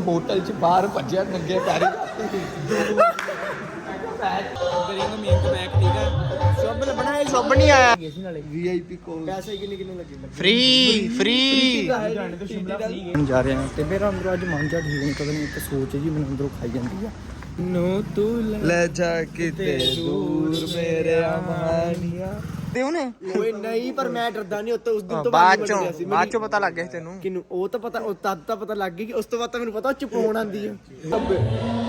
Hotel 'ਚ ਬਾਹਰ ਭੱਜਿਆ ਨੰਗੇ ਪੈਰੀ ਗਰਿੰਗ ਮੇਕ ਬੈਕ ਠੀਕ ਹੈ ਸ਼ੁਭ ਨੇ ਬਣਾਇਆ ਸ਼ੁਭ ਨਹੀਂ ਆਇਆ। ਸੀ ਨਾਲੇ ਵੀਆਈਪੀ ਕੋਲ। ਪੈਸੇ ਕਿੰਨੇ ਕਿੰਨੇ ਲੱਗੇ ਫ੍ਰੀ ਫ੍ਰੀ। ਜਾਣੇ ਤੋਂ ਸ਼ਿਮਲਾ ਫ੍ਰੀ ਜਾ ਰਹੇ ਹਾਂ ਤੇ ਮੇਰਾ ਅੰਦਰੋਂ ਅੱਜ ਮਨ ਜਾ ਠੀਕ ਨਹੀਂ ਪਤਾ ਨਹੀਂ ਇੱਕ ਸੋਚ ਜੀ ਮੈਨੂੰ ਅੰਦਰੋਂ ਖਾਈ ਜਾਂਦੀ ਆ। ਨੋ ਤੂੰ ਲੈ ਜਾ ਕਿਤੇ ਦੂਰ ਮੇਰੇ ਅਮਾਨੀਆਂ ਤੇ ਉਹਨੇ? ਓਏ ਨਹੀਂ ਪਰ ਮੈਂ ਡਰਦਾ ਨਹੀਂ ਉੱਤੇ ਉਸ ਦਿਨ ਤੋਂ ਬਾਅਦ ਚੋਂ ਬਾਅਦ ਚੋਂ ਪਤਾ ਲੱਗ ਗਿਆ ਸੀ ਤੈਨੂੰ। ਕਿਨੂੰ ਉਹ ਤਾਂ ਪਤਾ ਉਹ ਤਦ ਤਾਂ ਪਤਾ ਲੱਗ ਗਿਆ ਕਿ ਉਸ ਤੋਂ ਬਾਅਦ ਤਾਂ ਮੈਨੂੰ ਪਤਾ ਉਹ ਚਪਾਉਣ ਆਂਦੀ ਹੈ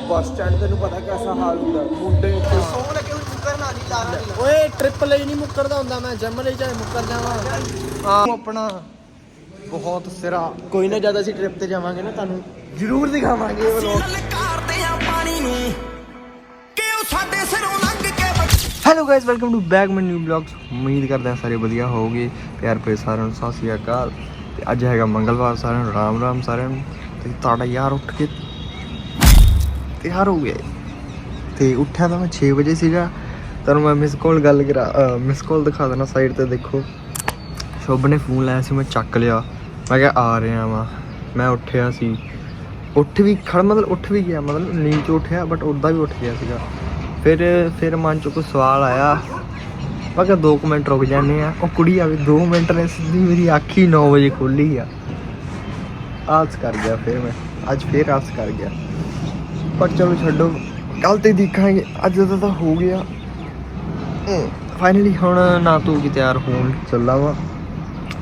ਬੱਸ ਸਟੈਂਡ ਤੈਨੂੰ ਪਤਾ ਕਿਹਦਾ ਹਾਲ ਹੁੰਦਾ। ਮੁੰਡੇ ਸੌ ਲੱਗੇ ਹੁਣ ਮੁੱਕਰ ਨਾ ਨਹੀਂ ਲਾ ਓਏ ਟ੍ਰਿਪ ਲਈ ਨਹੀਂ ਮੁੱਕਰਦਾ ਹੁੰਦਾ ਮੈਂ ਜੰਮ ਲਈ ਚਾਹੇ ਮੁੱਕਰ ਜਾਵਾਂ। ਹਾਂ। ਆਪਣਾ ਬਹੁਤ ਸਿਰਾ। ਕੋਈ ਨਾ ਜਦ ਅਸੀਂ ਟ੍ਰਿਪ ਤੇ ਜਾਵਾਂਗੇ ਨਾ ਤੁਹਾਨੂੰ ਜ਼ਰੂਰ ਦਿਖਾਵਾਂਗੇ ਇਹ ਵਲੋਗ ਲਲਕਾਰਦੇ ਆ ਪਾਣੀ ਨੂੰ ਕਿ ਉਹ ਸਾਡੇ ਸਿਰੋਂ hello guys welcome to back my new blogs ਉਮੀਦ ਕਰਦੇ ਹਾਂ ਸਾਰੇ ਵਧੀਆ ਹੋਵੋਗੇ। ਪਿਆਰ ਭਰੇ ਸਾਰਿਆਂ ਨੂੰ ਸਤਿ ਸ਼੍ਰੀ ਅਕਾਲ। ਤੇ ਅੱਜ ਹੈਗਾ ਮੰਗਲਵਾਰ ਸਾਰਿਆਂ ਨੂੰ, ਰਾਮ ਰਾਮ ਸਾਰਿਆਂ ਨੂੰ। ਤੇ ਤੁਹਾਡਾ ਯਾਰ ਉੱਠ ਕੇ ਤਿਆਰ ਹੋ ਗਿਆ ਏ। ਤੇ ਉੱਠਿਆ ਤਾਂ ਮੈਂ 6 ਵਜੇ ਸੀਗਾ। ਤੁਹਾਨੂੰ ਮੈਂ ਮਿਸ ਕਾਲ ਗੱਲ ਕਰਾ ਮਿਸ ਕਾਲ ਦਿਖਾ ਦੇਣਾ ਸਾਈਡ ਤੇ ਦੇਖੋ। ਸ਼ੁਭ ਨੇ ਫੋਨ ਲਾਇਆ ਸੀ, ਮੈਂ ਚੱਕ ਲਿਆ। ਮੈਂ ਕਿਹਾ ਆ ਰਿਹਾ ਵਾਂ। ਮੈਂ ਉੱਠਿਆ ਸੀ। ਉੱਠ ਵੀ ਖੜ, ਮਤਲਬ ਉੱਠ ਵੀ ਗਿਆ। ਮਤਲਬ ਨੀਂਦ ਚ ਉੱਠਿਆ ਬਟ ਉੱਦਾਂ ਵੀ ਉੱਠ ਗਿਆ ਸੀਗਾ। ਫਿਰ ਫਿਰ ਮਨ ਚ ਕੋਈ ਸਵਾਲ ਆਇਆ। ਮੈਂ ਕਿਹਾ 2 ਮਿੰਟ ਰੁਕ ਜਾਂਦੇ ਆ ਉਹ ਕੁੜੀ ਆਵੇ 2 ਮਿੰਟ ਨੇ ਸਿੱਧੀ ਮੇਰੀ ਅੱਖ ਹੀ 9 ਵਜੇ ਖੋਲੀ ਆ। ਆਸ ਕਰ ਗਿਆ ਫਿਰ ਮੈਂ। ਅੱਜ ਫਿਰ ਆਸ ਕਰ ਗਿਆ। ਪਰ ਚਲੋ ਛੱਡੋ ਕੱਲ ਤੇ ਦੇਖਾਂਗੇ। ਅੱਜ ਦਾ ਤਾਂ ਹੋ ਗਿਆ। ਫਾਈਨਲੀ ਹੁਣ ਨਾ ਤੂੰ ਕੀ ਤਿਆਰ ਹੋਣ ਚੱਲਾ ਵਾ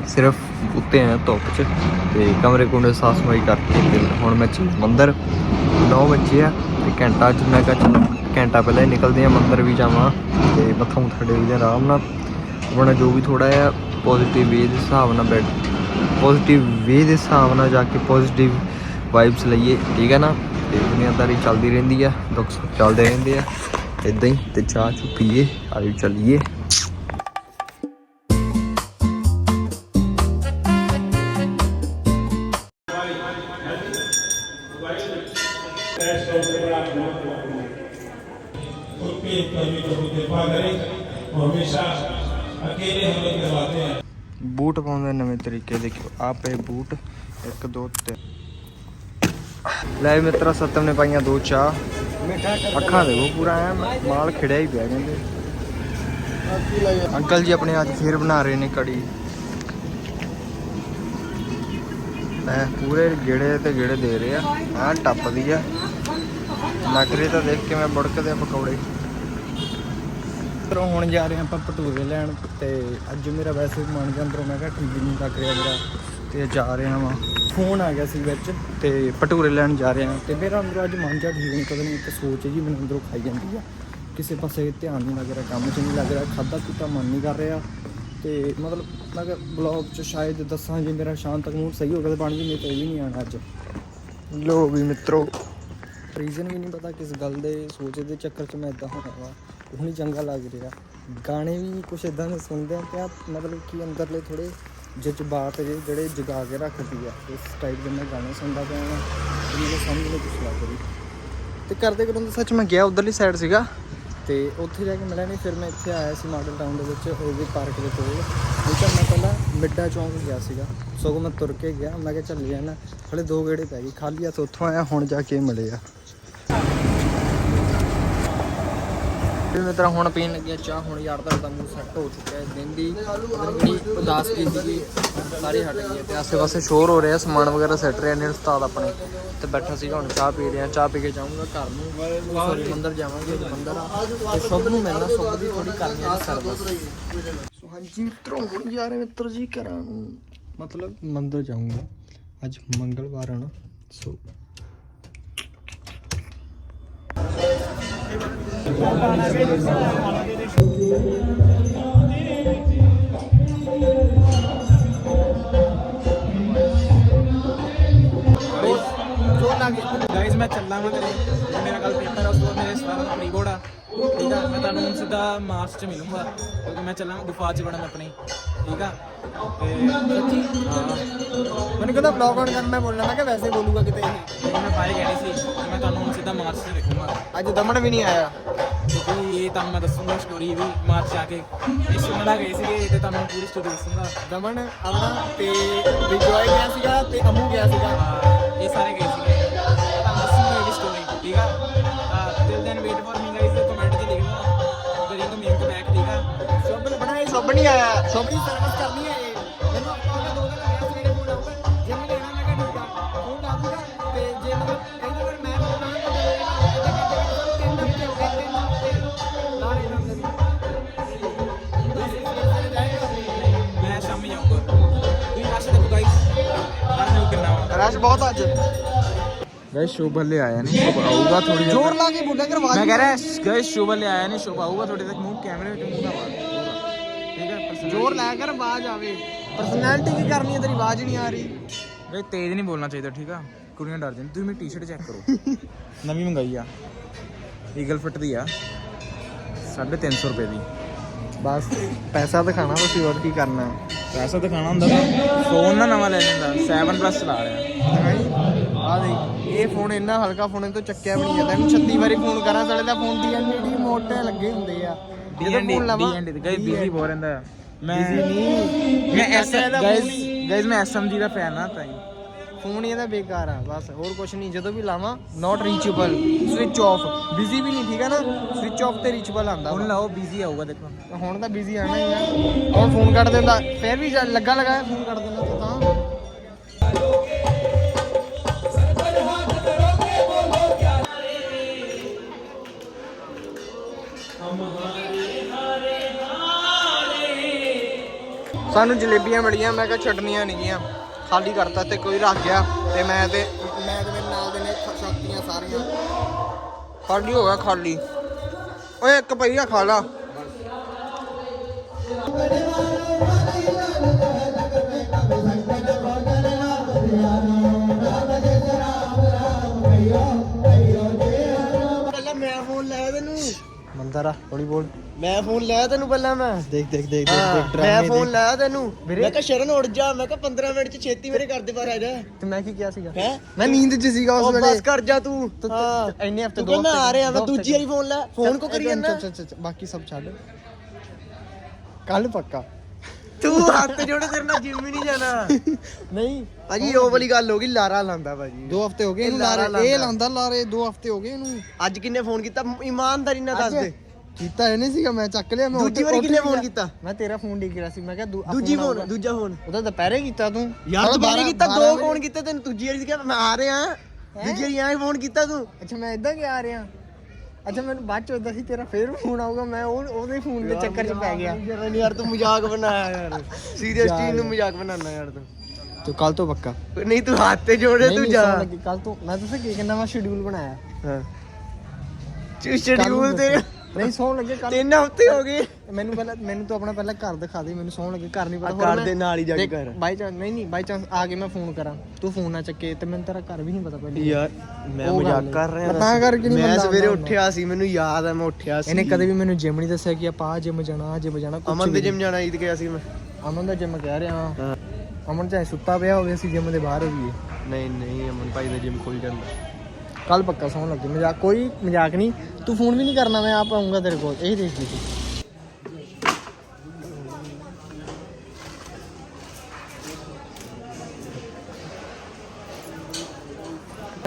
ਸਿਰਫ ਉੱਤੇ ਆ ਧੁੱਪ 'ਚ। ਤੇ ਕਮਰੇ ਕੁੰਡੇ ਸਾਫ਼ ਸਫ਼ਾਈ ਕਰਕੇ ਤੇ ਹੁਣ ਮੈਂ ਚੱਲ ਮੰਦਰ। 9 ਵਜੇ ਆ ਤੇ ਘੰਟਾ ਚ ਮੈਂ ਕਿਹਾ ਚਲੋ। ਘੰਟਾ ਪਹਿਲਾਂ ਹੀ ਨਿਕਲਦੇ ਆ ਮੰਦਰ ਵੀ ਜਾਵਾਂ ਤੇ ਮੱਥਾ ਮੁੱਥਾ ਟੇਕਦੇ ਆ ਆਰਾਮ ਨਾਲ ਆਪਣਾ ਜੋ ਵੀ ਥੋੜਾ ਜਿਹਾ ਪੋਜ਼ਿਟਿਵ ਵੇ ਦੇ ਹਿਸਾਬ ਨਾਲ ਬੈਠ ਪੋਜ਼ਿਟਿਵ ਵੇ ਦੇ ਹਿਸਾਬ ਨਾਲ ਜਾ ਕੇ ਪੋਜ਼ਿਟਿਵ ਵਾਈਬਸ ਲਈਏ ਠੀਕ ਹੈ ਨਾ ਤੇ ਦੁਨੀਆਦਾਰੀ ਚੱਲਦੀ ਰਹਿੰਦੀ ਆ ਦੁੱਖ ਸੁੱਖ ਚੱਲਦੇ ਰਹਿੰਦੇ ਆ ਇਦਾਂ ਹੀ ਤੇ ਚਾਹ ਚੁ ਪੀਏ ਆਇਓ ਚੱਲੀਏ That's so पर भी प्रभु कृपा करे और हमेशा अकेले हम लोग करवाते हैं ਬੂਟ ਪਾਉਂਦੇ ਨਵੇਂ ਤਰੀਕੇ ਦੇਖਿਓ ਆ ਪਏ ਬੂਟ 1 2 3 ਲੈ ਵੀ ਮਿੱਤਰਾ ਸਤਮ ਨੇ ਪਾਈਆਂ ਦੋ ਚਾਹ ਅੱਖਾਂ ਦੇਖੋ ਪੂਰਾ ਐ ਮਾਲ ਖਿੜਿਆ ਹੀ ਪਿਆ ਕਹਿੰਦੇ ਅੰਕਲ ਜੀ ਆਪਣੇ ਅੱਜ ਫੇਰ ਬਣਾ ਰਹੇ ਨੇ ਕੜੀ ਮੈਂ ਪੂਰੇ ਗੇੜੇ ਤੇ ਗੇੜੇ ਦੇ ਰਹੇ ਆ ਆ ਟੱਪਦੀ ਆ ਨਕਰੇ ਤਾਂ ਦੇਖ ਕੇ ਮੈਂ ਬੜਕਦੇ ਆ ਪਕੌੜੇ ਅੰਦਰੋਂ ਹੁਣ ਜਾ ਰਹੇ ਆਪਾਂ ਭਟੂਰੇ ਲੈਣ ਤੇ ਅੱਜ ਮੇਰਾ ਵੈਸੇ ਵੀ ਮਨ ਜਾਂ ਅੰਦਰੋਂ ਮੈਂ ਕਿਹਾ ਠੀਕ ਨਹੀਂ ਲੱਗ ਰਿਹਾ ਮੇਰਾ ਤੇ ਜਾ ਰਹੇ ਵਾ। ਫੋਨ ਆ ਗਿਆ ਸੀ ਵਿੱਚ ਤੇ ਭਟੂਰੇ ਲੈਣ ਜਾ ਰਹੇ ਹਾਂ। ਤੇ ਮੇਰਾ ਅੰਦਰੋਂ ਅੱਜ ਮਨ ਜਾ ਠੀਕ ਨਹੀਂ ਪਤਾ ਨਹੀਂ ਇੱਕ ਸੋਚ ਜੀ ਮੈਨੂੰ ਅੰਦਰੋਂ ਖਾਈ ਜਾਂਦੀ ਆ। ਕਿਸੇ ਪਾਸੇ ਧਿਆਨ ਨਹੀਂ ਲੱਗ ਰਿਹਾ ਕੰਮ 'ਚ ਨਹੀਂ ਲੱਗ ਰਿਹਾ ਖਾਦਾ ਪੀਤਾ ਮਨ ਨਹੀਂ ਕਰ ਰਿਹਾ। ਤੇ ਮਤਲਬ ਮੈਂ ਕਿਹਾ ਬਲੌਗ 'ਚ ਸ਼ਾਇਦ ਦੱਸਾਂ ਜੇ ਮੇਰਾ ਸ਼ਾਮ ਤੱਕ ਮੂਡ ਸਹੀ ਹੋ ਗਿਆ ਤਾਂ ਬਣ ਜੀ ਨਹੀਂ ਤਾਂ ਵੀ ਨਹੀਂ ਆਣਾ ਅੱਜ। ਲੋ ਵੀ ਮਿੱਤਰੋ। ਰੀਜ਼ਨ ਵੀ ਨਹੀਂ ਪਤਾ ਕਿਸ ਗੱਲ ਦੇ ਸੋਚ ਦੇ ਚੱਕਰ 'ਚ ਮੈਂ ਇਦਾਂ ਹੋਣਾ ਵਾ। ਉਹ ਨਹੀਂ ਚੰਗਾ ਲੱਗ ਰਿਹਾ। ਗਾਣੇ ਵੀ ਕੁਛ ਇਦਾਂ ਦੇ ਸੁਣਦੇ ਆ ਕਿ ਆ ਮਤਲਬ ਕਿ ਅੰਦਰਲੇ ਥੋੜੇ ਜਜ਼ਬਾਤ ਜੇ ਜਿਹੜੇ ਜਗਾ ਕੇ ਰੱਖਦੀ ਆ। ਇਸ ਟਾਈਪ ਦੇ ਮੈਂ ਗਾਣੇ ਸੁਣਦਾ ਪਿਆ ਹਾਂ ਮੈਨੂੰ ਸਮਝ ਨਹੀਂ ਕੁਛ ਲੱਗ ਰਹੀ। ਤੇ ਕਰਦੇ ਕਰਦੇ ਸੱਚ ਮੈਂ ਗਿਆ ਉਧਰਲੀ ਸਾਈਡ ਸੀਗਾ। ਤੇ ਉੱਥੇ ਜਾ ਕੇ ਮਿਲਿਆ ਨਹੀਂ ਫਿਰ ਮੈਂ ਇੱਥੇ ਆਇਆ ਸੀ ਮਾਡਲ ਟਾਊਨ ਦੇ ਵਿੱਚ ਓਵੀ ਪਾਰਕ ਦੇ ਕੋਲ। ਨਹੀਂ ਤਾਂ ਮੈਂ ਪਹਿਲਾਂ ਮਿੱਡਾ ਚੌਂਕ ਗਿਆ ਸੀਗਾ। ਸਗੋਂ ਮੈਂ ਤੁਰ ਕੇ ਗਿਆ। ਮੈਂ ਕਿਹਾ ਚੱਲ ਜਾਣਾ। ਹਲੇ ਦੋ ਗੇੜੇ ਪੈ ਗਏ। ਖਾਲੀ ਹੱਥ ਉੱਥੋਂ ਆਇਆ, ਹੁਣ ਜਾ ਕੇ ਮਿਲੇ ਆ। ਫਿਰ ਮੈਂ ਹੁਣ ਪੀਣ ਲੱਗਿਆ ਚਾਹ, ਹੁਣ ਯਾਰ ਦਾ ਮੂੰਹ ਸੈੱਟ ਹੋ ਚੁੱਕਿਆ ਹੈ ਦਿਨ ਦੀ। ਬੜੀ ਉਦਾਸ ਕੀ ਸੀਗੀ, ਸਾਰੀ ਹਟ ਗਈ ਤੇ ਆਸੇ ਪਾਸੇ ਸ਼ੋਰ ਹੋ ਰਿਹਾ, ਸਮਾਨ ਵਗੈਰਾ ਸੈੱਟ ਰਿਹਾ ਨੇ ਉਸਤਾਦ ਆਪਣੇ ਤੇ ਬੈਠਾ ਸੀਗਾ, ਹੁਣ ਚਾਹ ਪੀ ਰਿਹਾ, ਚਾਹ ਪੀ ਕੇ ਜਾਊਂਗਾ ਘਰ ਨੂੰ। ਸੌਰੀ ਮੰਦਰ ਜਾਵਾਂਗੇ ਮੰਦਰ ਆ। ਸਭ ਨੂੰ ਮਿਲਣਾ, ਸਭ ਦੀ ਥੋੜੀ ਕਰਨੀ ਹੈ ਸਰਵਿਸ। ਸੋ ਹਾਂਜੀ ਮਿੱਤਰੋ, ਹੁਣ ਜਾ ਰਹੇ ਮਿੱਤਰ ਜੀ ਘਰਾਂ ਨੂੰ, ਮਤਲਬ ਮੰਦਰ ਜਾਊਂਗਾ। ਅੱਜ ਮੰਗਲਵਾਰ ਹੈ ਨਾ, ਸੋ ਗਾਇਸ ਮੈਂ ਚੱਲਾਂ ਮੈਂ ਘਰੇ। ਕੱਲ ਪੇਪਰ ਆ, ਉਸ ਤੋਂ ਮੇਰੇ ਸਾਰਾ ਪ੍ਰੀ ਬੋਰਡ ਆ ਠੀਕ ਆ ਮੈਂ ਤੁਹਾਨੂੰ ਹੁਣ ਸਿੱਧਾ ਮਾਰਚ ਚ ਮਿਲੂੰਗਾ। ਕਿਉਂਕਿ ਮੈਂ ਚੱਲਾਂ ਗੁਫਾ ਚ ਵੜਨ ਆਪਣੀ। ਠੀਕ ਆ? ਤੇ ਸੱਚੀ ਹਾਂ। ਮੈਨੂੰ ਕਹਿੰਦਾ ਵਲੌਗ ਆਨ ਕਰਨ ਮੈਂ ਬੋਲਣਾ ਮੈਂ ਕਿ ਵੈਸੇ ਬੋਲੂਗਾ ਕਿਤੇ। ਤੇ ਮੈਂ ਬਾਈ ਕਹਿਣੀ ਸੀ। ਕਿ ਮੈਂ ਤੁਹਾਨੂੰ ਹੁਣ ਸਿੱਧਾ ਮਾਰਚ ਚ ਦੇਖੂੰਗਾ। ਅੱਜ ਦਮਨ ਵੀ ਨਹੀਂ ਆਇਆ। ਕਿਉਂਕਿ ਇਹ ਤੁਹਾਨੂੰ ਮੈਂ ਦੱਸੂੰਗਾ ਸਟੋਰੀ ਵੀ ਮਾਰਚ ਚ ਆ ਕੇ। ਇਹ ਸ਼ਿਮਲਾ ਗਏ ਸੀਗੇ ਤੇ ਤੁਹਾਨੂੰ ਪੂਰੀ ਸਟੋਰੀ ਦੱਸੂੰਗਾ। ਦਮਨ ਆਪਣਾ ਤੇ ਵਿਜੋਏ ਗਿਆ ਸੀਗਾ ਤੇ ਅਮੂ ਗਿਆ ਸੀਗਾ। ਇਹ ਸਾਰੇ ਗਏ ਸੀਗੇ। Till then wait for me guys comment में लिखना जरिए तो मीम का बैक देखा शोभ ने बनाया शोभ नहीं आया शोभ की सर्विस करनी है ये मैंने आपको दो दिन लगा सवेरे फोन आऊंगा जिम लेना मैं कहा ठीक है फोन डालूंगा ते जे मतलब कहीं बार मैं बोलना तो तीन हफ्ते हो गए तीन हफ्ते ला रहे हैं मैं शाम में जाऊंगा कोई राशि देखो गाइस राशि बहुत आज ਨਹੀਂ ਸ਼ੋਭ ਆਊਗਾ ਥੋੜੀ ਜ਼ੋਰ। ਲਾ ਕੇ ਬੋਲਿਆ ਕਰ ਮੈਂ ਕਹਿ ਰਿਹਾ ਗਾਇਸ ਸ਼ੋਭ ਹਲੇ ਆਇਆ ਨਹੀਂ ਸ਼ੋਭ ਆਊਗਾ ਥੋੜੀ ਤੱਕ ਮੂੰਹ ਕੈਮਰੇ ਵਿੱਚ ਮੂੰਹ ਦਾ ਆਵਾਜ਼ ਠੀਕ ਹੈ ਜ਼ੋਰ ਲੈ ਕਰ ਆਵਾਜ਼ ਆਵੇ। ਪਰਸਨੈਲਿਟੀ ਕੀ ਕਰਨੀ ਹੈ ਤੇਰੀ ਆਵਾਜ਼ ਨਹੀਂ ਆ ਰਹੀ। ਗਾਇਸ ਤੇਜ਼ ਨਹੀਂ ਬੋਲਣਾ ਚਾਹੀਦਾ ਠੀਕ ਆ? ਕੁੜੀਆਂ ਡਰ ਜਾਂਦੀਆਂ ਤੁਸੀਂ ਮੇਰੀ ਟੀ-ਸ਼ਰਟ ਚੈੱਕ ਕਰੋ। ਨਵੀਂ ਮੰਗਾਈ ਆ। ਈਗਲ ਫਿੱਟ ਦੀ ਆ। 350 ਰੁਪਏ ਦੀ। ਬਸ ਪੈਸਾ ਦਿਖਾਣਾ ਤੁਸੀਂ ਹੋਰ ਕੀ ਕਰਨਾ। ਪੈਸਾ ਦਿਖਾਣਾ ਹੁੰਦਾ ਤਾਂ। ਫੋਨ ਨਾ ਨਵਾਂ ਲੈ ਲੈਂਦਾ 7 ਪਲੱਸ ਚਲਾ ਰਿਹਾ। ਆ ਦੇਖ ਇਹ ਫੋਨ ਇੰਨਾ ਹਲਕਾ ਫੋਨ ਤੋਂ ਚੱਕਿਆ ਵੀ ਨਹੀਂ ਜਾਂਦਾ। ਇਹਨੂੰ 36 ਵਾਰੀ ਫੋਨ ਕਰਾਂ ਸਾਲੇ ਦਾ ਫੋਨ ਦੀ ਐਲਈਡੀ ਮੋਟੇ ਲੱਗੇ ਹੁੰਦੇ ਆ। ਡੀਐਨਡੀ ਡੀਐਨਡੀ ਤੇ ਗਾਇਸ ਬਿਜ਼ੀ ਹੋ ਰਹਿੰਦਾ। ਮੈਂ ਨਹੀਂ। ਮੈਂ ਐਸ ਗਾਇਸ ਗਾਇਸ ਮੈਂ ਐਸਐਮਜੀ ਦਾ ਫੈਨ ਆ ਤਾਂ ਫੋਨ ਇਹਦਾ ਬੇਕਾਰ ਆ ਬਸ ਹੋਰ ਕੁਝ ਨਹੀਂ। ਜਦੋਂ ਵੀ ਲਾਵਾਂ not reachable switch off busy ਵੀ ਨਹੀਂ ਠੀਕ ਹੈ ਨਾ? ਸਵਿਚ ਆਫ ਤੇ ਰੀਚੇਬਲ ਆਂਦਾ ਹੁਣ ਲਾਓ ਬਿਜ਼ੀ ਆਊਗਾ ਦੇਖੋ। ਹੁਣ ਤਾਂ ਬਿਜ਼ੀ ਆਣਾ ਹੀ ਆ। ਹੁਣ ਫੋਨ ਕੱਟ ਦਿੰਦਾ ਫਿਰ ਵੀ ਜਦ ਲੱਗਾ ਲਗਾਇਆ ਫੋਨ ਕੱਟ ਦਿੰਦਾ ਤਾਂ। ਸਾਨੂੰ ਜਲੇਬੀਆਂ ਮਿਲੀਆਂ, ਮੈਂ ਕਿਹਾ ਛੱਡਣੀਆਂ ਨਹੀਂ ਗੀਆਂ। ਖਾਲੀ ਕਰਤਾ ਤੇ ਕੋਈ ਰੱਖ ਗਿਆ ਤੇ ਮੈਂ ਤੇ ਮੈਂ ਤੇ ਮੇਰੇ ਨਾਲ ਦੇ ਨੇ ਸ਼ਕਤੀਆਂ ਸਾਰੀਆਂ। ਖਾਲੀ ਹੋ ਗਿਆ ਖਾਲੀ। ਓਏ ਇੱਕ ਪਈਆ ਖਾ ਲਾ। ਮੰਦਰਾ ਹੌਲੀ ਬੋਲ। ਮੈਂ ਫੋਨ ਲਾਇਆ ਤੈਨੂੰ ਪਹਿਲਾਂ ਮੈਂ। ਦੇਖ ਦੇਖ ਦੇਖ ਦੇਖ ਮੈਂ ਫੋਨ ਲਾਇਆ ਤੈਨੂੰ। ਮੈਂ ਕਿਹਾ ਸ਼ਰਨ ਉੱਡ ਜਾ। ਮੈਂ ਕਿਹਾ 15 ਮਿੰਟ ਚ ਛੇਤੀ ਮੇਰੇ ਘਰ ਦੇ ਬਾਹਰ ਆ ਜਾ। ਤੇ ਮੈਂ ਕੀ ਕਿਹਾ ਸੀਗਾ? ਮੈਂ ਨੀਂਦ ਚ ਸੀਗਾ ਉਸ ਵੇਲੇ। ਬਸ ਕਰ ਜਾ ਤੂੰ। ਹਾਂ। ਇੰਨੇ ਹਫ਼ਤੇ ਦੋ ਮੈਂ ਆ ਰਿਹਾ ਮੈਂ ਦੂਜੀ ਵਾਰੀ ਫੋਨ ਲੈ। ਫੋਨ ਕੋ ਕਰੀ ਜਾਂਦਾ। ਬਾਕੀ ਸਭ ਛੱਡ। ਕੱਲ ਪੱਕਾ। ਤੂੰ ਹੱਥ ਜੋੜੇ ਤੇਰੇ ਨਾਲ ਜਿਮ ਹੀ ਨਹੀਂ ਜਾਣਾ। ਨਹੀਂ। ਭਾਜੀ ਉਹ ਵਾਲੀ ਗੱਲ ਹੋ ਗਈ ਲਾਰਾ ਲਾਂਦਾ ਭਾਜੀ। ਦੋ ਹਫ਼ਤੇ ਹੋ ਗਏ ਇਹਨੂੰ ਲਾਰਾ ਇਹ। ਲਾਂਦਾ। ਲਾਰੇ ਦੋ ਹਫ਼ਤੇ ਹੋ ਗਏ ਇਹਨੂੰ। ਅੱਜ ਕਿੰਨੇ ਫੋਨ ਕੀਤਾ? ਇਮਾਨਦਾਰੀ ਨਾਲ ਦੱਸ ਦੇ। ਕੀਤਾ ਇਹ ਨਹੀਂ ਸੀਗਾ ਮੈਂ ਚੱਕ ਲਿਆ ਮੈਂ ਦੂਜੀ ਵਾਰੀ ਕਿੰਨੇ ਫੋਨ। ਕੀਤਾ? ਮੈਂ ਤੇਰਾ ਫੋਨ ਡਿੱਗ ਰਿਹਾ ਸੀ ਮੈਂ ਕਿਹਾ ਦੂਜੀ। ਫੋਨ ਦੂਜਾ ਫੋਨ ਉਹਦਾ ਦੁਪਹਿਰੇ ਕੀਤਾ ਤੂੰ। ਯਾਰ ਤੂੰ ਬਾਰਾਂ- ਕੀਤਾ ਦੋ ਫੋਨ ਕੀਤੇ ਤੈਨੂੰ ਦੂਜੀ ਵਾਰੀ ਕਿਹਾ ਮੈਂ ਆ ਰਿਹਾ। ਦੂਜੀ ਵਾਰੀ ਐਂ ਫੋਨ ਕੀਤਾ ਤੂੰ। ਅੱਛਾ ਮੈਂ ਇਦਾਂ ਕਿ ਆ ਰਿਹਾ? ਅੱਛਾ ਮੈਨੂੰ ਬਾਅਦ ਚ ਉਦਾਂ ਸੀ ਤੇਰਾ ਫੇਰ ਫੋਨ ਆਊਗਾ ਮੈਂ ਉਹ ਉਹਦੇ ਫੋਨ ਦੇ ਚੱਕਰ ਚ ਪੈ ਗਿਆ। ਯਾਰ ਤੂੰ ਮਜ਼ਾਕ ਬਣਾਇਆ ਯਾਰ। ਸੀਰੀਅਸ ਚੀਜ਼ ਨੂੰ ਮਜ਼ਾਕ ਬਣਾਉਣਾ ਯਾਰ ਤੂੰ। ਤੂੰ ਕੱਲ ਤੋਂ ਪੱਕਾ। ਨਹੀਂ ਤੂੰ ਹੱਥ ਤੇ ਜੋੜੇ ਤੂੰ ਜਾ। ਕੱਲ ਤੋਂ ਮੈਂ ਦੱਸਾਂ ਕੀ ਕਹਿੰਦਾ ਮੈਂ ਸ਼ਡਿਊਲ ਬਣਾਇਆ। ਹਾਂ। ਸ਼ਡਿਊਲ ਤੇ ਨਹੀਂ ਸੌਣ ਲੱਗੇ ਕੱਲ ਤਿੰਨ ਹਫ਼ਤੇ ਹੋ ਗਏ। ਮੈਨੂੰ ਪਹਿਲਾਂ ਮੈਨੂੰ ਤਾਂ ਆਪਣਾ ਪਹਿਲਾਂ ਘਰ ਦਿਖਾ ਦੇ ਮੈਨੂੰ ਸੌਣ ਲੱਗੇ ਘਰ ਨਹੀਂ ਪਤਾ ਘਰ ਦੇ ਨਾਲ ਹੀ ਜਾ ਕੇ ਘਰ। ਬਾਈ ਚਾਂਸ ਨਹੀਂ ਨਹੀਂ ਬਾਈ ਚਾਂਸ ਆ ਕੇ ਮੈਂ ਫੋਨ ਕਰਾਂ। ਤੂੰ ਫੋਨ ਨਾ ਚੱਕੇ ਤੇ ਮੈਨੂੰ ਤੇਰਾ ਘਰ ਵੀ ਨਹੀਂ ਪਤਾ ਪਹਿਲੇ। ਯਾਰ ਮੈਂ ਮਜ਼ਾਕ ਕਰ ਰਿਹਾ ਤਾਂ ਕਰਕੇ ਨਹੀਂ ਮੈਂ ਸਵੇਰੇ ਉੱਠਿਆ ਸੀ ਮੈਨੂੰ ਯਾਦ ਹੈ ਮੈਂ ਉੱਠਿਆ ਸੀ। ਇਹਨੇ ਕਦੇ ਵੀ ਮੈਨੂੰ ਜਿਮ ਨਹੀਂ ਦੱਸਿਆ ਕਿ ਆਪਾਂ ਆ ਜਿਮ ਜਾਣਾ ਆ ਜਿਮ ਜਾਣਾ ਅਮਨ ਦੇ ਜਿਮ ਜਾਣਾ ਈਦ ਗਿਆ ਸੀ ਮੈਂ। ਅਮਨ ਦਾ ਜਿਮ ਕਹਿ ਰਿਹਾ ਹਾਂ। ਅਮਨ ਚਾਹੇ ਸੁੱਤਾ ਪਿਆ ਹੋਵੇ ਅਸੀਂ ਜਿਮ ਦੇ ਬਾਹਰ ਹੋਈਏ ਨਹੀਂ ਨਹੀਂ ਅਮਨ ਭਾਈ ਦਾ ਜਿਮ ਖੁੱਲ ਜਾਂਦਾ। ਕੱਲ ਪੱਕਾ ਸੌਣ ਲੱਗੇ। ਮਜ਼ਾਕ ਕੋਈ ਮਜ਼ਾਕ ਨਹੀਂ। ਤੂੰ ਫੋਨ ਵੀ ਨਹੀਂ ਕਰਨਾ ਮੈਂ ਆਪ ਆਉਂਗਾ ਤੇਰੇ ਕੋਲ। ਇਹ ਦੇਖ ਲਈ ਤੂੰ।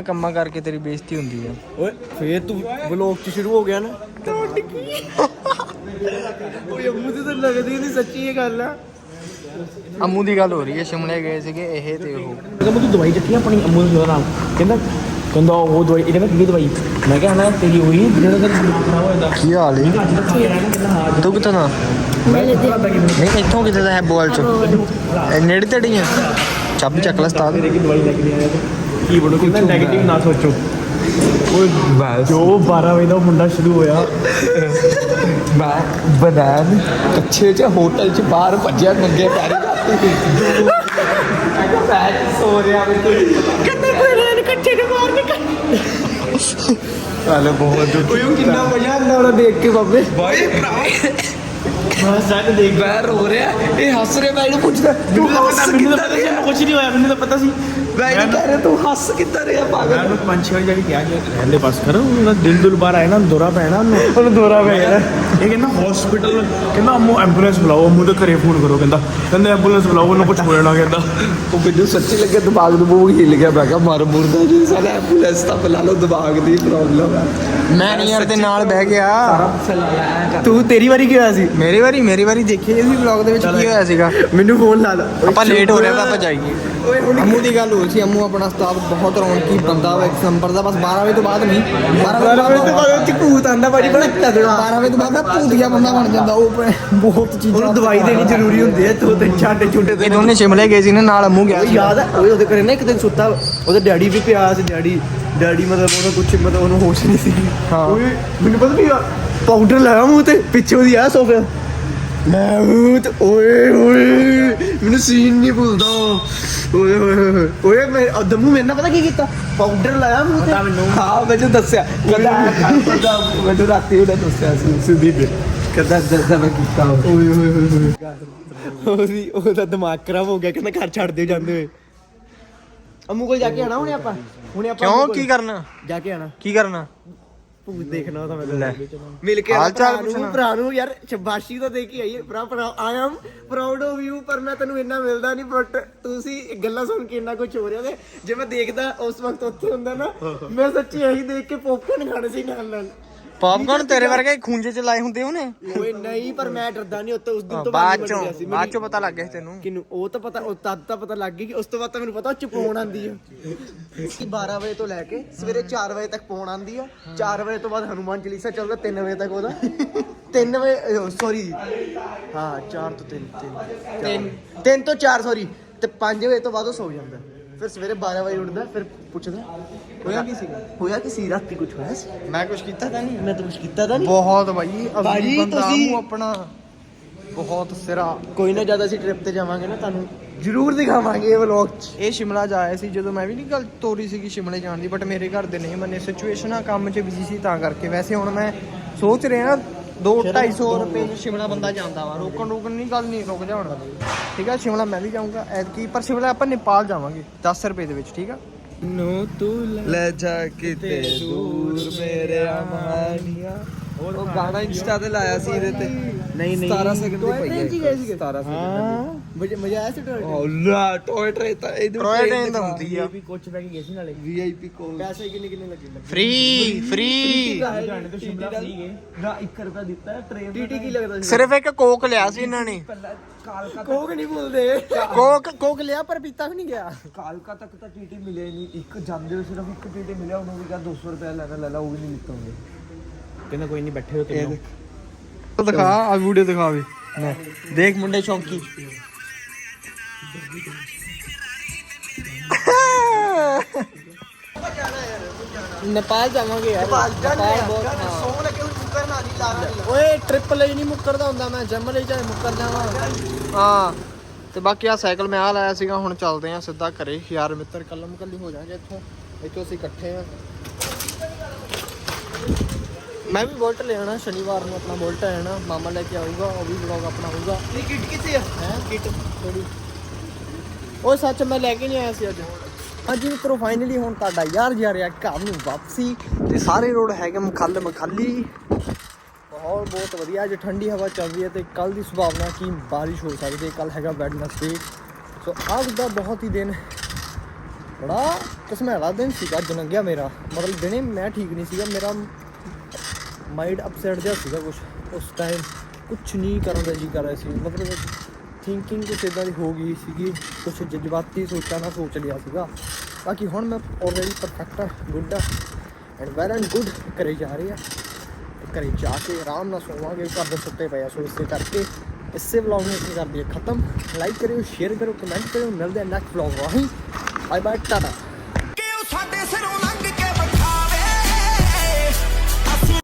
ਕੰਮਾਂ ਕਰਕੇ ਤੇਰੀ ਬੇਇੱਜ਼ਤੀ ਹੁੰਦੀ ਆ। ਓਏ ਫੇਰ ਤੂੰ ਵਲੌਗ ਚ ਸ਼ੁਰੂ ਹੋ ਗਿਆ ਨਾ। ਓਏ ਅੰਮੂ ਤੇ ਤਾਂ ਲੱਗਦੀ ਨਹੀਂ ਸੱਚੀ ਇਹ ਗੱਲ ਆ। ਅਮੂ ਦੀ ਗੱਲ ਹੋ ਰਹੀ ਹੈ ਸ਼ਿਮਲੇ ਗਏ ਸੀਗੇ ਇਹ ਤੇ ਉਹ। ਕਹਿੰਦਾ ਤੂੰ ਦਵਾਈ ਚੱਕੀ ਆਪਣੀ ਅਮੂ ਦਾ ਨਾਮ ਕਹਿੰਦਾ ਕਹਿੰਦਾ ਉਹ ਦਵਾਈ ਇਹ ਕਹਿੰਦਾ ਕੀ ਦਵਾਈ ਮੈਂ ਕਿਹਾ ਨਾ ਤੇਰੀ ਹੋਈ ਜਿਹੜਾ ਤੇਰਾ ਦਿਮਾਗ ਖਰਾਬ ਹੋ ਜਾਂਦਾ ਕੀ ਹਾਲ ਹੈ ਅੱਜ ਤੱਕ ਰਹਿਣਾ ਕਹਿੰਦਾ ਹਾਂ ਤੂੰ ਕਿੱਥੋਂ ਦਾ ਨਹੀਂ ਇੱਥੋਂ ਕਿਤੇ ਦਾ ਹੈ ਬੋਲ ਚ ਇਹ ਨੇੜੇ ਤੇੜੀ ਆ ਚਾਬੀ ਚੱਕ ਲੈ ਉਸਤਾਦ ਤੇਰੇ ਕੀ ਦਵਾਈ ਲੈ ਕੇ ਆਇਆ ਕੀ ਬੋਲੋ ਕਹਿੰਦਾ 네ਗੇਟਿਵ ਨਾ ਸੋਚੋ ਓਏ ਜੋ 12 ਵਜੇ ਦਾ ਉਹ ਮੁੰਡਾ ਸ਼ੁਰੂ ਹੋਇਆ ਮੈਂ ਬਨਾਨ ਅੱਛੇ ਚ ਹੋਟਲ ਚ ਬਾਹਰ ਭੱਜਿਆ ਨੰਗੇ ਪੈਰੀ ਰਾਤੀ ਮੈਂ ਕਿੰਨੇ ਦੇ ਕੇ ਹਾਲੇ ਬਹੁਤ ਓਏ ਕਿੰਨਾ ਮਜ਼ਾ ਆਉਂਦਾ ਉਹਦਾ ਦੇਖ ਕੇ ਬਾਬੇ। ਭਾਈ ਭਰਾ। ਮੈਂ ਸੱਚ ਦੇਖ। ਮੈਂ ਰੋ ਰਿਹਾ। ਇਹ ਹੱਸ ਰਿਹਾ ਮੈਂ ਇਹਨੂੰ ਪੁੱਛਦਾ ਤੂੰ ਹੱਸ ਪਤਾ ਮੈਨੂੰ ਤਾਂ ਪਤਾ ਸੀ ਇਹਨੂੰ ਕੁਝ ਨਹੀਂ ਹੋਇਆ ਮੈਨੂੰ ਤਾਂ ਪਤਾ ਸੀ। ਮੈਂ ਨਹੀਂ ਕਹਿ ਰਿਹਾ ਤੂੰ ਹੱਸ ਕਿੱਦਾਂ ਰਿਹਾ ਮੈਂ ਪਾਗਲ ਉਹਨੂੰ ਪੰਜ ਛੇ ਜਿਹੜੀ ਕਿਹਾ ਕਿ ਰਹਿੰਦੇ ਬਸ ਕਰ ਉਹਦਾ ਦਿਲ ਦੁਲ ਬਾਹਰ ਆਇਆ ਨਾ ਦੌਰਾ ਪੈਣਾ ਉਹਨੂੰ। ਉਹਨੂੰ ਦੋਰਾ ਪੈ ਗਿਆ ਇਹ ਕਹਿੰਦਾ ਹਸਪੀਟਲ ਕਹਿੰਦਾ ਅੰਮੂ ਐਂਬੂਲੈਂਸ ਬੁਲਾਓ ਅੰਮੂ ਦੇ ਘਰੇ ਫੋਨ ਕਰੋ ਕਹਿੰਦਾ। ਕਹਿੰਦਾ ਐਂਬੂਲੈਂਸ ਬੁਲਾਓ ਉਹਨੂੰ ਕੁਝ ਹੋ ਜਾਣਾ ਕਹਿੰਦਾ। ਉਹ ਮੈਨੂੰ ਸੱਚੀ ਲੱਗਿਆ ਦਿਮਾਗ ਨੂੰ ਬਹੁਤ ਹਿੱਲ ਗਿਆ ਮੈਂ ਕਿਹਾ ਮਰ ਮੁਰਦਾ ਜੀ ਸਾਲਾ ਐਂਬੂਲੈਂਸ ਤਾਂ ਬੁਲਾ ਲਓ ਦਿਮਾਗ ਦੀ ਪ੍ਰੋਬਲਮ ਹੈ ਮੈਂ ਨਹੀਂ ਯਾਰ ਤੇ ਨਾਲ ਬਹਿ ਗਿਆ। ਤੂੰ ਤੇਰੀ ਵਾਰੀ ਕੀ ਹੋਇਆ ਸੀ? ਮੇਰੀ ਵਾਰੀ ਮੇਰੀ ਵਾਰੀ ਦੇਖੀ ਜੀ ਵਲੌਗ ਦੇ ਵਿੱਚ ਕੀ ਹੋਇਆ ਸੀਗਾ? ਮੈਨੂੰ ਫੋਨ ਲਾ ਲਾ ਆਪਾਂ ਲੇਟ ਹੋ ਰਹੇ ਆਪਾਂ ਆਪਾਂ ਜਾਈਏ। ਅੰਮੂ ਦੀ ਗੱਲ ਹੋਈ ਸੀ ਅੰਮੂ ਆਪਣਾ ਉਸਤਾਦ ਬਹੁਤ ਰੌਣਕੀ ਬੰਦਾ ਵਾ ਇੱਕ ਨੰਬਰ ਦਾ ਬਸ 12 ਵਜੇ ਤੋਂ ਬਾਅਦ ਨਹੀਂ 12 ਵਜੇ ਤੋਂ ਬਾਅਦ ਚ ਭੂਤ ਆਂਦਾ ਭਾਜੀ ਬੜਾ ਤਗੜਾ 12 ਵਜੇ ਤੋਂ ਬਾਅਦ ਭੂਤੀਆ ਬੰਦਾ ਬਣ ਜਾਂਦਾ ਉਹ ਬਹੁਤ ਚੀਜ਼ਾਂ ਉਹਨੂੰ ਦਵਾਈ ਦੇਣੀ ਜ਼ਰੂਰੀ ਹੁੰਦੀ ਹੈ ਤੂੰ ਤੇ ਛਾਂਟੇ ਛੁੱਟੇ ਇਹ ਦੋਨੇ ਸ਼ਿਮਲੇ ਗਏ ਸੀ ਨਾ ਨਾਲ ਅੰਮੂ ਗਿਆ ਯਾਦ ਹੈ ਉਹਦੇ ਘਰੇ ਨਾ ਇੱਕ ਦਿਨ ਸੁੱਤਾ ਉਹਦਾ ਡੈਡੀ ਵੀ ਪਿਆ ਸੀ ਡੈਡੀ ਡੈਡੀ ਮਤਲਬ ਉਹਨੂੰ ਕੁਛ ਮਤਲਬ ਉਹਨੂੰ ਹੋਸ਼ ਨਹੀਂ ਸੀ। ਹਾਂ। ਓਏ ਮੈਨੂੰ ਪਤਾ ਨਹੀਂ ਪਾਊਡਰ ਲਾਇਆ ਮੂੰਹ ਤੇ ਪਿੱਛੇ ਉਹਦੀ ਆ ਸੋਫੇ। ਮੈਂ ਮੂੰਹ ਤੇ ਓਏ ਓਏ ਮੈਨੂੰ ਸੀਨ ਨਹੀਂ ਭੁੱਲਦਾ। ਓਏ ਓਏ ਓਏ ਮੈਂ ਦਮੂ ਮੇਰੇ ਨਾਲ ਪਤਾ ਕੀ ਕੀਤਾ? ਪਾਊਡਰ ਲਾਇਆ ਮੂੰਹ ਤੇ। ਹਾਂ ਮੈਨੂੰ ਦੱਸਿਆ। ਕਹਿੰਦਾ ਕਹਿੰਦਾ ਮੈਨੂੰ ਰਾਤੀ ਉਹਨੇ ਦੱਸਿਆ ਸੀ ਸਿੱਧੀ ਤੇ। ਕਹਿੰਦਾ ਦੱਸਦਾ ਮੈਂ ਕੀਤਾ। ਓਏ ਓਏ ਓਏ ਉਹਦੀ ਉਹਦਾ ਦਿਮਾਗ ਖਰਾਬ ਹੋ ਗਿਆ ਕਹਿੰਦਾ ਘਰ ਛੱਡ ਦਿਓ ਜਾਂਦੇ ਹੋਏ। ਅੰਮੂ ਕੋਲ ਜਾ ਕੇ ਆਣਾ ਹੁਣੇ ਆਪਾਂ? ਹੁਣੇ ਆਪਾਂ ਕਿਉਂ? ਕੀ ਕਰਨਾ? ਜਾ ਕੇ ਆਣਾ ਕੀ ਕਰਨਾ? ਭੂਤ ਦੇਖਣਾ ਤਾਂ ਮੈਂ ਮਿਲ ਕੇ ਹਾਲ ਚਾਲ ਭਰਾ ਨੂੰ ਪੁੱਛਣਾ। ਭਰਾ ਨੂੰ ਯਾਰ ਸ਼ਬਾਸ਼ੀ ਤਾਂ ਦੇ ਕੇ ਆਈਏ ਭਰਾ ਭਰਾ I am proud of you ਪਰ ਮੈਂ ਤੈਨੂੰ ਇੰਨਾ ਮਿਲਦਾ ਨਹੀਂ ਬਟ ਤੁਸੀਂ ਗੱਲਾਂ ਸੁਣ ਕੇ ਇੰਨਾ ਕੁਝ ਹੋ ਰਿਹਾ ਤੇ ਜੇ ਮੈਂ ਦੇਖਦਾ ਉਸ ਵਕਤ ਉੱਥੇ ਹੁੰਦਾ ਨਾ ਮੈਂ ਸੱਚੀ ਇਹੀ ਦੇਖ ਕੇ ਪੌਪਕਾਰਨ ਖਾਣੇ ਸੀ ਨਾਲ ਨਾਲ ਪੌਪਕਾਰਨ ਤੇਰੇ ਵਰਗੇ ਖੂੰਜੇ ਚ ਲਾਏ ਹੁੰਦੇ ਉਹਨੇ। ਓਏ ਨਹੀਂ ਪਰ ਮੈਂ ਡਰਦਾ ਨਹੀਂ ਉੱਤੇ ਉਸ ਦਿਨ ਤੋਂ ਬਾਅਦ ਮੈਨੂੰ ਚੋਂ ਮਿਲ ਗਿਆ ਸੀ। ਬਾਅਦ ਚੋਂ ਪਤਾ ਲੱਗ ਗਿਆ ਸੀ ਤੈਨੂੰ। ਕਿਨੂੰ ਉਹ ਤਾਂ ਪਤਾ ਉਹ ਤਦ ਤਾਂ ਪਤਾ ਲੱਗ ਗਿਆ ਕਿ ਉਸ ਤੋਂ ਬਾਅਦ ਤਾਂ ਮੈਨੂੰ ਪਤਾ ਉਹ ਚ ਪੌਣ ਆਂਦੀ ਆ 12 ਵਜੇ ਤੋਂ ਲੈ ਕੇ ਸਵੇਰੇ 4 ਵਜੇ ਤੱਕ ਪੌਣ ਆਂਦੀ ਆ। 4 ਵਜੇ ਤੋਂ ਬਾਅਦ ਹਨੂਮਾਨ ਚਾਲੀਸਾ ਚੱਲਦਾ 3 ਵਜੇ ਤੱਕ ਉਹਦਾ। 3 ਵਜੇ ਸੌਰੀ ਹਾਂ 4 ਤੋਂ 3 3 3 ਤੋਂ 4 ਸੌਰੀ ਤੇ 5 ਵਜੇ ਤੋਂ ਬਾਅਦ ਉਹ ਸੌ ਜਾਂਦਾ। ਫਿਰ ਸਵੇਰੇ 12 ਵਜੇ ਉੱਠਦਾ ਫਿਰ ਪੁੱਛਦਾ ਹੋਇਆ ਕੀ ਸੀਗਾ? ਹੋਇਆ ਕੀ ਸੀ? ਰਾਤੀ ਕੁਝ ਹੋਇਆ ਸੀ? ਮੈਂ ਕੁਝ ਕੀਤਾ ਤਾਂ ਨਹੀਂ? ਮੈਂ ਤਾਂ ਕੁਝ ਕੀਤਾ ਤਾਂ ਨਹੀਂ। ਬਹੁਤ ਬਾਈ ਭਾਜੀ, ਅਸਲੀ ਬੰਦਾ ਤੁਸੀਂ- ਆਪਣਾ ਬਹੁਤ ਸਿਰਾ। ਕੋਈ ਨਾ ਜਦ ਅਸੀਂ ਟ੍ਰਿਪ ਤੇ ਜਾਵਾਂਗੇ ਨਾ ਤੁਹਾਨੂੰ ਜ਼ਰੂਰ ਦਿਖਾਵਾਂਗੇ ਇਹ ਵਲੌਗ 'ਚ। ਇਹ ਸ਼ਿਮਲਾ ਜਾਇਆ ਸੀ ਜਦੋਂ ਮੈਂ ਵੀ ਨਹੀਂ ਗੱਲ ਤੋਰੀ ਸੀਗੀ ਸ਼ਿਮਲੇ ਜਾਣ ਦੀ ਬਟ ਮੇਰੇ ਘਰ ਦੇ ਨਹੀਂ ਮੰਨੇ ਸਿਚੁਏਸ਼ਨ ਆ ਕੰਮ 'ਚ ਬਿਜ਼ੀ ਸੀ ਤਾਂ ਕਰਕੇ। ਵੈਸੇ ਹੁਣ ਮੈਂ ਸੋਚ ਰਿਹਾ 2 250 ਰੁਪਏ 'ਚ ਸ਼ਿਮਲਾ ਬੰਦਾ ਜਾਂਦਾ ਵਾ। ਰੋਕਣ ਰੋਕਣ ਨਹੀਂ ਗੱਲ ਨਹੀਂ ਰੁਕ ਜਾ ਹੁਣ ਠੀਕ ਆ ਸ਼ਿਮਲਾ ਮੈਂ ਵੀ ਜਾਊਂਗਾ ਐਤਕੀ ਪਰ ਸ਼ਿਮਲਾ ਆਪਾਂ ਨੇਪਾਲ ਜਾਵਾਂਗੇ 10 ਰੁਪਏ ਦੇ ਵਿੱਚ ਠੀਕ ਆ? ਨੂੰ ਤੂੰ ਲੈ ਜਾ ਕਿਤੇ ਦੂਰ ਮੇਰੇ ਅਮਾਨੀਆਂ ਉਹ ਗਾਣਾ ਇੰਸਟਾ ਤੇ ਲਾਇਆ ਸੀ ਇਹਦੇ ਤੇ। ਨਹੀਂ ਨਹੀਂ। 17 ਸੈਕਿੰਡ ਦੀ ਪਈ ਹੈ 17 ਸੈਕਿੰਡ ਹਾਂ। ਮਜ਼ਾ ਮਜ਼ਾ ਆਇਆ ਸੀ ਟੋਏ ਉਹ ਲਾ ਟੋਏ ਟ੍ਰੇਨ ਤਾਂ ਇਹਦੇ ਟੋਏ ਟ੍ਰੇਨ ਤਾਂ ਹੁੰਦੀ ਆ। ਵੀ ਕੋਚ ਬੈ ਕੇ ਗਏ ਸੀ ਨਾਲੇ। ਵੀਆਈਪੀ ਕੋਲ। ਪੈਸੇ ਕਿੰਨੇ ਕਿੰਨੇ ਲੱਗੇ? ਫ੍ਰੀ ਫ੍ਰੀ ਜਾਣੇ ਤੋਂ ਸ਼ਿਮਲਾ ਫਰੀ ਗਏ ਨਾ 1 ਰੁਪਿਆ ਦਿੱਤਾ ਟ੍ਰੇਨ ਟੀਟੀ ਕੀ ਲੱਗਦਾ ਸੀ? ਸਿਰਫ ਇੱਕ ਕੋਕ ਲਿਆ ਸੀ ਇਹਨਾਂ ਨੇ। ਕੋਕ ਨਹੀਂ ਬੋਲਦੇ। ਕੋਕ ਕੋਕ ਲਿਆ ਪਰ ਪੀਤਾ ਵੀ ਨਹੀਂ ਗਿਆ। ਕਾਲਕਾ ਤੱਕ ਤਾਂ ਟੀਟੀ ਮਿਲੇ ਨਹੀਂ। ਇੱਕ ਜਾਂਦੇ ਸਿਰਫ ਇੱਕ ਟੀਟੀ ਮਿਲਿਆ ਉਹਨੂੰ ਵੀ ਕਹਾ 200 ਰੁਪਏ ਲੈਣਾ ਲੈ ਲਾ ਉਹ ਵੀ ਨਹੀਂ ਲਿੱਤਾ ਉਹਨੇ। ਕਹਿੰਦਾ ਕੋਈ ਨਹੀਂ ਬੈਠੇ ਹੋ ਤੈਨੂੰ ਦਿਖਾ ਆ ਵੀਡੀਓ ਦਿਖਾ ਵੀ ਦੇਖ ਮੁੰਡੇ ਚੌਂਕੀ ਨੇਪਾਲ ਜਾਵਾਂਗੇ ਯਾਰ ਨੇਪਾਲ ਬਹੁਤ ਹਾਂ। ਸੌ ਲੱਗੇ ਹੁਣ ਮੁਕਰ ਨਾ ਨਹੀਂ ਲਾਣਾ ਓਏ ਟ੍ਰਿਪ ਲਈ ਨਹੀਂ ਮੁੱਕਰਦਾ ਹੁੰਦਾ ਮੈਂ ਜੰਮ ਲਈ ਚਾਹੇ ਮੁੱਕਰ ਜਾਵਾਂ ਹਾਂ ਤੇ ਬਾਕੀ ਆ ਸਾਈਕਲ ਮੈਂ ਆ ਲਾਇਆ ਸੀਗਾ ਹੁਣ ਚੱਲਦੇ ਆ ਸਿੱਧਾ ਘਰੇ ਯਾਰ ਮਿੱਤਰ ਕੱਲਮ ਕੱਲੀ ਹੋ ਜਾਾਂਗੇ ਇੱਥੋਂ ਇੱਥੋਂ ਅਸੀਂ ਇਕੱਠੇ ਆ ਮੈਂ ਵੀ ਬੋਲਟ ਲੈ ਆਣਾ ਸ਼ਨੀਵਾਰ ਨੂੰ ਆਪਣਾ ਬੋਲਟ ਆ ਜਾਣਾ ਮਾਮਾ ਲੈ ਕੇ ਆਊਗਾ ਉਹ ਵੀ ਵਲੌਗ ਆਪਣਾ ਹੋਊਗਾ। ਇਹ ਕਿੱਟ ਕਿੱਥੇ ਆ? ਹੈ? ਕਿਟ ਥੋੜੀ ਉਹ ਸੱਚ ਮੈਂ ਲੈ ਕੇ ਨਹੀਂ ਆਇਆ ਸੀ ਅੱਜ। ਹਾਂਜੀ ਮਿੱਤਰੋ ਫਾਈਨਲੀ ਹੁਣ ਤੁਹਾਡਾ ਯਾਰ ਜਾ ਰਿਹਾ ਘਰ ਨੂੰ ਵਾਪਸੀ। ਤੇ ਸਾਰੇ ਰੋਡ ਹੈਗੇ ਮਖੱਲ ਮਖੱਲੀ। ਮਾਹੌਲ ਬਹੁਤ ਵਧੀਆ ਅੱਜ ਠੰਡੀ ਹਵਾ ਚੱਲ ਰਹੀ ਹੈ ਤੇ ਕੱਲ ਦੀ ਸੰਭਾਵਨਾ ਕਿ ਬਾਰਿਸ਼ ਹੋ ਸਕਦੀ ਹੈ। ਕੱਲ ਹੈਗਾ ਵੈਡਨਸਡੇ ਸੋ ਅੱਜ ਦਾ ਬਹੁਤ ਹੀ ਦਿਨ। ਬੜਾ ਕਿਸਮੈਲਾ ਦਿਨ ਸੀਗਾ ਅੱਜ ਲੰਘਿਆ ਮੇਰਾ। ਮਤਲਬ ਦਿਨੇ ਮੈਂ ਠੀਕ ਨਹੀਂ ਸੀਗਾ ਮੇਰਾ ਮਾਈਂਡ ਅਪਸੈਟ ਜਿਹਾ ਸੀਗਾ ਕੁਝ ਉਸ ਟਾਈਮ ਕੁਝ ਨਹੀਂ ਕਰਨ ਦਾ ਜੀ ਕਰ ਰਿਹਾ ਸੀ। ਮਤਲਬ ਥਿੰਕਿੰਗ ਕੁਛ ਇਦਾਂ ਦੀ ਹੋ ਗਈ ਸੀਗੀ। ਕੁਝ ਜਜ਼ਬਾਤੀ ਸੋਚਾਂ ਨਾਲ ਸੋਚ ਲਿਆ ਸੀਗਾ। ਬਾਕੀ ਹੁਣ ਮੈਂ ਆਲਰੇਡੀ ਪਰਫੈਕਟ ਆ ਗੁੱਡ ਆ ਐਂਡ ਵੈਲ ਐਂਡ ਗੁੱਡ ਘਰੇ ਜਾ ਰਹੀ ਆ ਤੇ ਜਾ ਕੇ ਆਰਾਮ ਨਾਲ ਸੋਵਾਂਗੇ, ਘਰ ਦੇ ਸੁੱਤੇ ਪਏ ਆ ਸੋ ਇਸੇ ਕਰਕੇ। ਇਸੇ ਵਲੌਗ ਨੂੰ ਇੱਥੇ ਕਰਦੇ ਹਾਂ ਖਤਮ। ਲਾਈਕ ਕਰਿਓ ਸ਼ੇਅਰ ਕਰਿਓ ਕਮੈਂਟ ਕਰਿਓ। ਮਿਲਦੇ ਆ ਨੈਕਸਟ ਵਲੌਗ ਰਾਹੀਂ। Bye bye tata